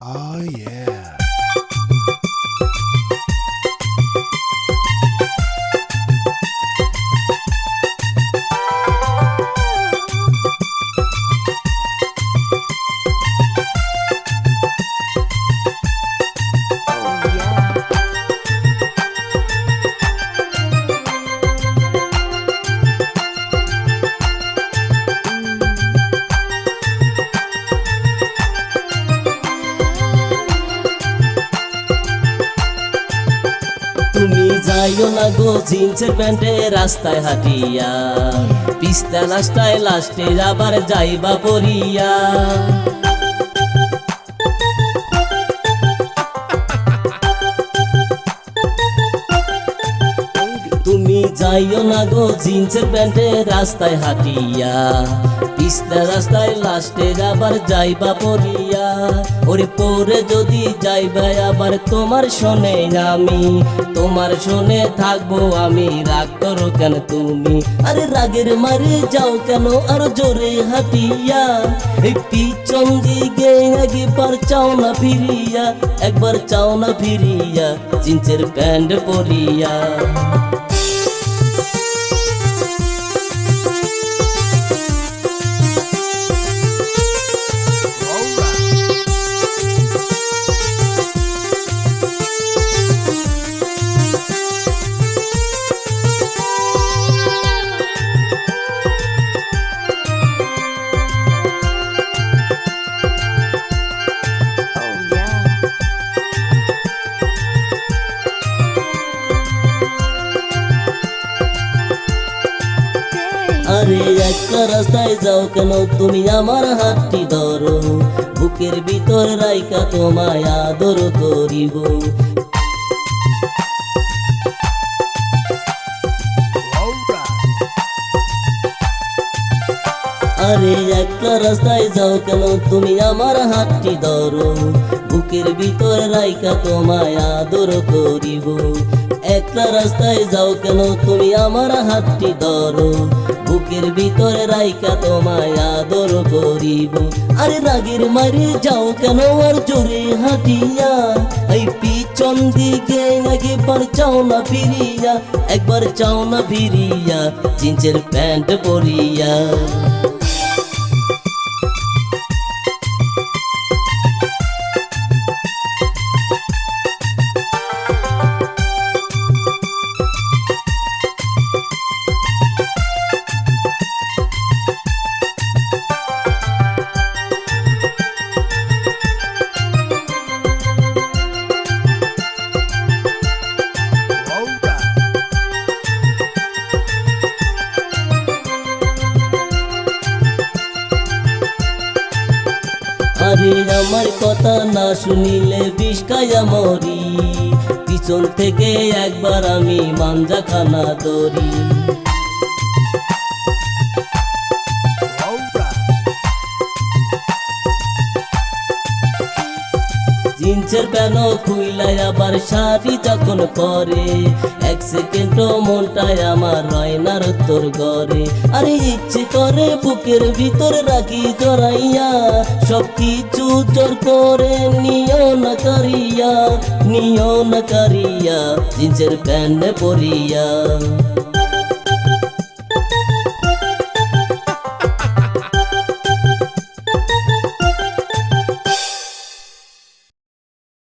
Oh, yeah. যাইও না গো জিন্সের প্যান্টে রাস্তায় হাঁটিয়া। পিস্তা লাস্টায় লাস্টে আবার যাইবা পরিয়া যাইও না গো জিন্সের প্যান্টে রাস্তায় হাঁটিয়া। পিস্তা রাস্তায় লাস্টে আবার যাইবা পরিয়া ওরে পরে যদি যাইবা আবার তোমার শোনে আমি, তোমার শোনে থাকব আমি, রাগ করো কেন তুমি? আরে রাগের মারে যাও কেন আর জোরে হাঁটিয়া? এই পিছন দিকে একবার চাও না ফিরিয়া, একবার চাও না ফিরিয়া, জিন্সের প্যান্ট পরিয়া। আরে একটা রাস্তায় যাও কেন? তুমি আমার হাতটি ধরো। বুকের ভিতর রাইকা তোমায় আদর করিব। আরে একটা রাস্তায় যাও কেন তুমি আমার হাতটি ধরো। বুকের ভিতর রাইকা তোমায় আদর করিব। একটা রাস্তায় যাও কেন? তুমি আমার হাতটি ধরো। বুকের ভিতরে রাইকা তোমায় আদর করিব। আরে রাগের মারে যাও কেন? আর জোরে হাঁটিয়া। এই পিছন দিকে একবার চাও না ফিরিয়া। একবার চাও না ফিরিয়া, জিন্সের প্যান্ট পরিয়া। আরে আমার কথা না শুনিলে বিষ্কায়া মরি। পিছন থেকে একবার আমি মাঞ্জা খানা দরি জিন্সের প্যান খুইলাই আবার শাড়ি যখন পরে, এক সেকেন্ডও মনটায় আমার রয়নার তোর ঘরে আরে ইচ্ছে করে বুকের ভিতর রাখি জড়াইয়া সব কিছু জোর করে নিও না করিয়া, নিও না করিয়া জিন্সের প্যান্ট পরিয়া।